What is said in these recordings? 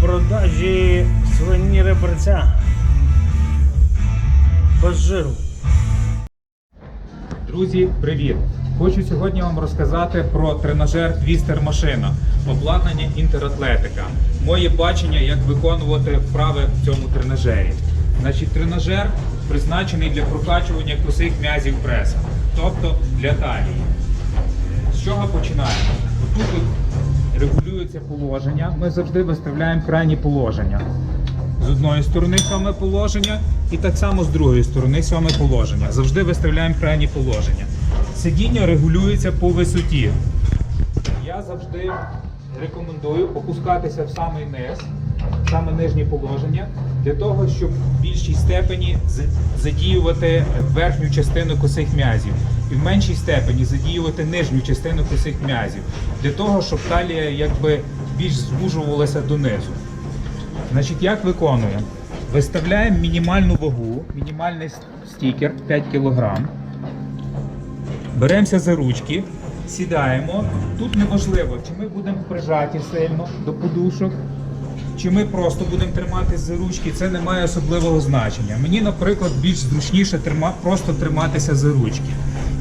продажі свині реберця без жиру. Друзі, привіт! Хочу сьогодні вам розказати про тренажер Twister машина, обладнання інтератлетика. Моє бачення, як виконувати вправи в цьому тренажері. Значить, тренажер призначений для прокачування косих м'язів преса, тобто для талії. З чого починаємо? Отут от регулюється положення. Ми завжди виставляємо крайні положення. З одної сторони саме положення, і так само з другої сторони сьоме положення. Завжди виставляємо крайні положення. Сидіння регулюється по висоті. Я завжди рекомендую опускатися в самий низ, саме нижнє положення, для того, щоб в більшій степені задіювати верхню частину косих м'язів і в меншій степені задіювати нижню частину косих м'язів, для того, щоб талія якби більш звужувалася донизу. Значить, як виконуємо? Виставляємо мінімальну вагу, мінімальний стікер 5 кг. Беремося за ручки, сідаємо. Тут неважливо, чи ми будемо прижаті сильно до подушок, чи ми просто будемо триматись за ручки, це не має особливого значення. Мені, наприклад, більш зручніше трима, просто триматися за ручки.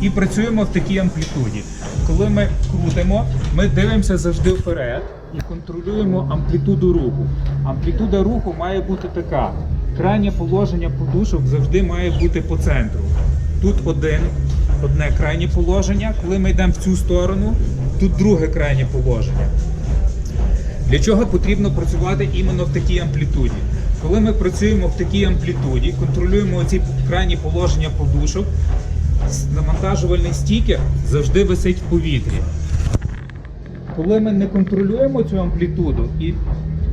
І працюємо в такій амплітуді. Коли ми крутимо, ми дивимося завжди вперед і контролюємо амплітуду руху. Амплітуда руху має бути така. Крайнє положення подушок завжди має бути по центру. Тут один, одне крайнє положення. Коли ми йдемо в цю сторону, тут друге крайнє положення. Для чого потрібно працювати іменно в такій амплітуді? Коли ми працюємо в такій амплітуді, контролюємо ці крайні положення подушок, навантажувальний стікер завжди висить в повітрі. Коли ми не контролюємо цю амплітуду і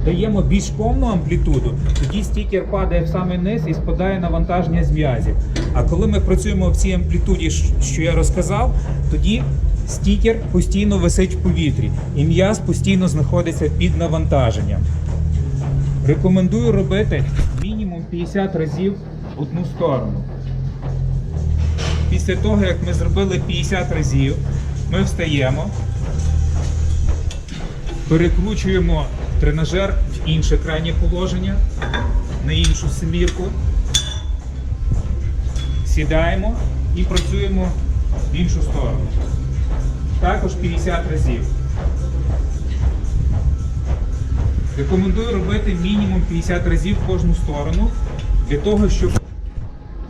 даємо більш повну амплітуду, тоді стікер падає в самий низ і спадає навантаження з м'язів. А коли ми працюємо в цій амплітуді, що я розказав, тоді стікер постійно висить в повітрі і м'яз постійно знаходиться під навантаженням. Рекомендую робити мінімум 50 разів одну сторону. Після того, як ми зробили 50 разів, ми встаємо, перекручуємо тренажер в інше крайнє положення, на іншу семірку, сідаємо і працюємо в іншу сторону. Також 50 разів. Рекомендую робити мінімум 50 разів кожну сторону для того, щоб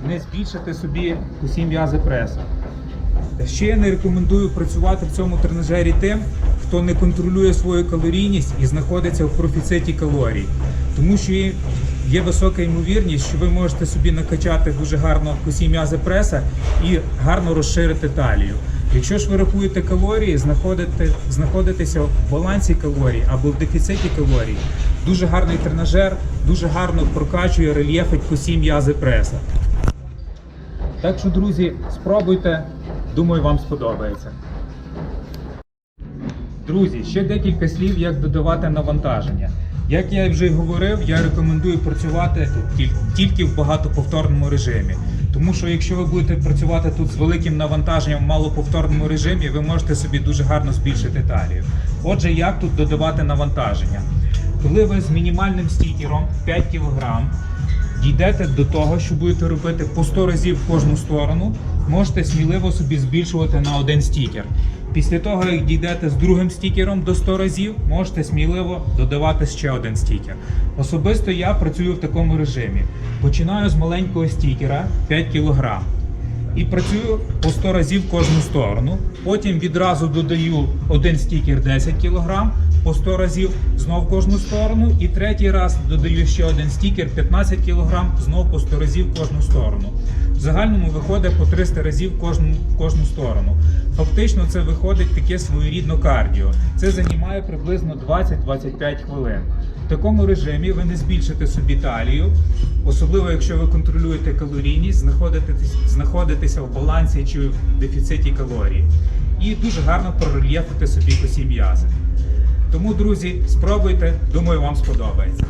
не збільшити собі усі м'язи преса. Ще я не рекомендую працювати в цьому тренажері тим, хто не контролює свою калорійність і знаходиться в профіциті калорій. Тому що є висока ймовірність, що ви можете собі накачати дуже гарно усі м'язи преса і гарно розширити талію. Якщо ж ви рахуєте калорії, знаходите, знаходитеся в балансі калорій або в дефіциті калорій, дуже гарний тренажер, дуже гарно прокачує рельєфить косі м'язи преса. Так що, друзі, спробуйте. Думаю, вам сподобається. Друзі, ще декілька слів, як додавати навантаження. Як я вже й говорив, я рекомендую працювати тільки в багатоповторному режимі. Тому що якщо ви будете працювати тут з великим навантаженням в малоповторному режимі, ви можете собі дуже гарно збільшити талію. Отже, як тут додавати навантаження? Коли ви з мінімальним стікером 5 кг дійдете до того, що будете робити по 100 разів в кожну сторону, можете сміливо собі збільшувати на один стікер. Після того, як дійдете з другим стікером до 100 разів, можете сміливо додавати ще один стікер. Особисто я працюю в такому режимі. Починаю з маленького стікера 5 кг. І працюю по 100 разів в кожну сторону. Потім відразу додаю один стікер 10 кг по 100 разів знов кожну сторону. І третій раз додаю ще один стікер 15 кг знов по 100 разів кожну сторону. В загальному виходить по 300 разів кожну, кожну сторону. Фактично це виходить таке своєрідно кардіо. Це займає приблизно 20-25 хвилин. В такому режимі ви не збільшите собі талію, особливо якщо ви контролюєте калорійність, знаходитесь, знаходитеся в балансі чи в дефіциті калорій. І дуже гарно прорельєфити собі косі м'язи. Тому, друзі, спробуйте, думаю, вам сподобається.